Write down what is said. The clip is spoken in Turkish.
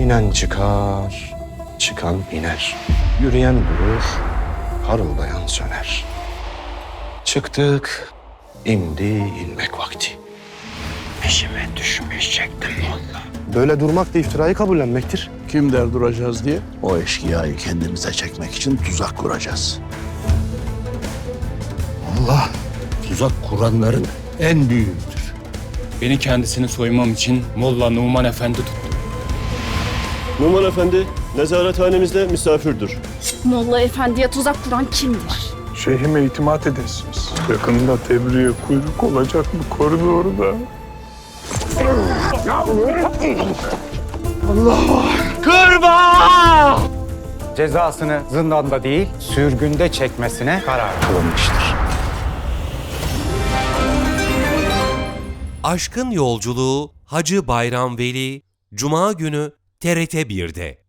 İnen çıkar, çıkan iner. Yürüyen durur, parıldayan söner. Çıktık, indi inmek vakti. Peşime düşmeyecektim valla. Böyle durmak da iftirayı kabullenmektir. Kim der duracağız diye? O eşkıyayı kendimize çekmek için tuzak kuracağız. Allah tuzak kuranların en büyüğüdür. Beni kendisini soymam için Molla Numan Efendi tuttu. Numan Efendi nezarethanemizde misafirdir. Molla Efendi'ye tuzak kuran kimdir? Şeyhime itimat edesiniz. Yakında tebriğe kuyruk olacak bu koridorda. cezasını zindanda değil, sürgünde çekmesine karar kılınmıştır. Aşkın Yolculuğu Hacı Bayram Veli Cuma günü TRT 1'de.